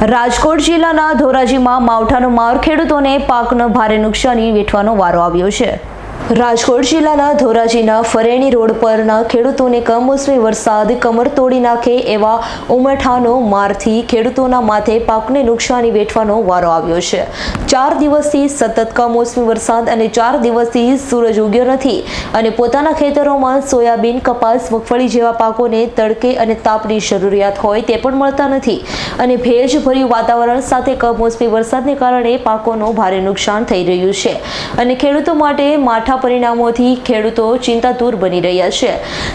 રાજકોટ જિલ્લાના ધોરાજીમાં માવઠાનો માર ખેડૂતોને પાકનો ભારે નુકસાની વેઠવાનો વારો આવ્યો છે. રાજકોટ જિલ્લાના ધોરાજીના ફરેણી રોડ પરના ખેડૂતોને કમોસમી વરસાદ કમર તોડી નાખે એવા ઉમઠાનો મારથી ખેડૂતોના માથે પાકને નુકસાની વેઠવાનો વારો આવ્યો છે. ચાર દિવસથી સતત કમોસમી વરસાદ અને ચાર દિવસથી સૂરજ ઉગ્યો નથી અને પોતાના ખેતરોમાં સોયાબીન, કપાસ, મગફળી જેવા પાકોને તડકે અને તાપની જરૂરિયાત હોય તે પણ મળતા નથી અને ભેજભર્યું વાતાવરણ સાથે કમોસમી વરસાદને કારણે પાકોનું ભારે નુકસાન થઈ રહ્યું છે અને ખેડૂતો માટે માઠા પરિણામોથી ખેડૂતો ચિંતાતુર બની રહ્યા છે.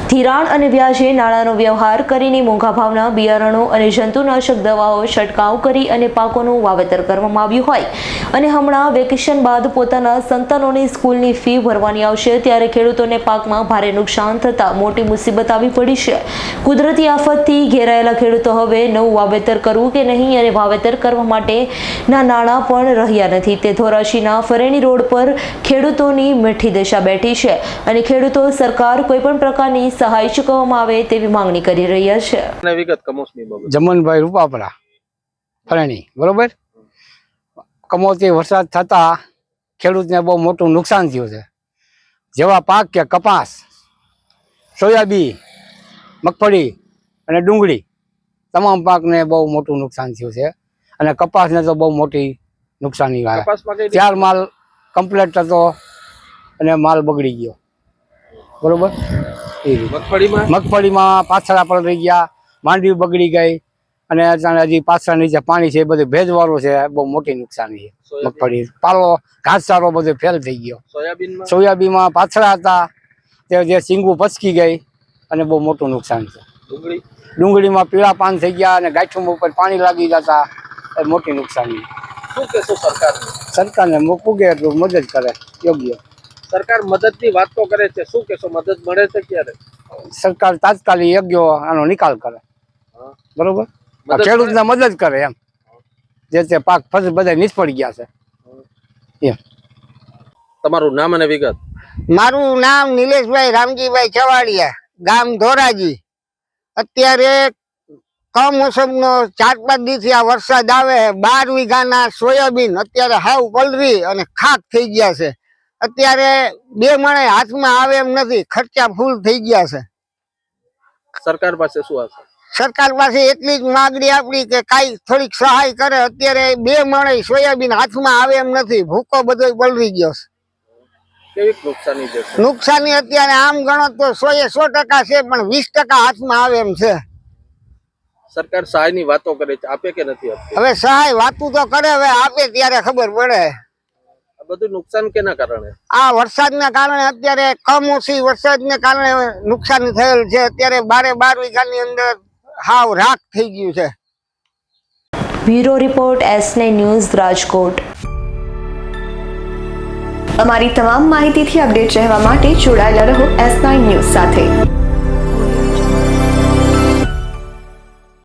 ધિરાણ અને વ્યાજે નાણાંનો વ્યવહાર કરીને મોંઘા ભાવના, બિયારણો અને જંતુનાશક દવાઓ છંટકાવ કરી અને પાકોનું વાવેતર કરવામાં આવ્યું હોય. અને હમણાં વેકેશન બાદ પોતાના સંતાનોની સ્કૂલની ફી ભરવાની આવશે, ત્યારે ખેડૂતોને પાકમાં ભારે નુકસાન થતાં મોટી મુસીબત આવી પડી છે. કુદરતી આફતથી ઘેરાયેલા ખેડૂતો હવે નવું વાવેતર કરવું કે નહીં અને વાવેતર કરવા માટેના નાણાં પણ રહ્યા નથી. તે ધોરાશીના ફરેણી રોડ પર ખેડૂતોની મીઠી દશા બેઠી છે અને ખેડૂતો સરકાર કોઈ પણ પ્રકારની સહાય ચૂકવવામાં આવે તેવી માંગણી કરી રહ્યા છે. વિગત જમનભાઈ રૂપાપરા ફરણી બરોબર? કમોતી વરસાદ થતા ખેડૂતને બહુ મોટું નુકસાન થયું છે. જેવા પાક કે કપાસ સોયાબીન મગફળી અને ડુંગળી તમામ પાકને બહુ મોટું નુકસાન થયું છે અને કપાસને તો બહુ મોટી નુકસાની આવે કપાસમાં ચાર માલ કમ્પ્લેટ હતો. અને માલ બગડી ગયો. બરોબર? એ મગફળીમાં? મગફળીમાં પાછળ રહી ગયા માંડવી બગડી ગઈ અને હજી પાછળ નીચે પાણી છે એ બધું ભેજવાળું છે બહુ મોટી નુકસાની છે મગફળી. પાલો ઘાસચારો બધો ફેલ થઈ ગયો. સોયાબીનમાં? સોયાબીનમાં પાછળ હતા તે જે સિંગું પચકી ગઈ અને બહુ મોટું નુકસાન છે. ડુંગળીમાં પીળા પાન થઈ ગયા અને ગાંઠું ઉપર પાણી લાગી જતા એ મોટી નુકસાની. સરકારને? પૂગે એટલું મદદ કરે યોગ્ય. સરકાર મદદની વાત તો કરે છે? શું કેશો મદદ મળે છે ક્યારે? સરકાર તાત્કાલિક યોગ્ય આનો નિકાલ કરે. બરોબર? ખેડૂતને મદદ કરે એમ. જે તે પાક ફસ બધા નિષ્ફળ ગયા છે. એમ. તમારું નામ અને વિગત? મારું નામ નિલેશભાઈ રામજીભાઈ ચવાડિયા ગામ ધોરાજી. અત્યારે કમોસમનો ચાર પાંચ દિવસથી આ વરસાદ આવે બાર વીઘાના સોયાબીન અત્યારે હાવ પલરી અને ખાક થઈ ગયા છે. અત્યારે બે મણે હાથમાં આવે એમ નથી ખર્ચા ફૂલ થઈ ગયા છે. સરકાર પાસે શું હશે? સરકાર પાસે એટલી જ માગણી આપણી કે કઈ થોડીક સહાય કરે અત્યારે બે મણે સોયાબીન હાથમાં આવે એમ નથી ભૂકો બધો પલરી ગયો છે. નુકસાની અત્યારે આમ ગણો તો સો એ સો ટકા છે પણ વીસ ટકા હાથમાં આવે એમ છે. સરકાર સહાયની વાતો કરે છે આપે કે નથી હવે સહાય વાતું તો કરે હવે આપે ત્યારે ખબર પડે. બધું નુકસાન કેના કારણે? આ વરસાદના કારણે અત્યારે કમોસમી વરસાદને કારણે નુકસાન થયેલ છે. અત્યારે બારે બાર વીઘાની અંદર હાવ રાખ થઈ ગયું છે. Bureau report S news Rajkot. અમારી તમામ માહિતીથી અપડેટ રહેવા માટે જોડાયેલા રહો એસ નાઇન ન્યૂઝ સાથે.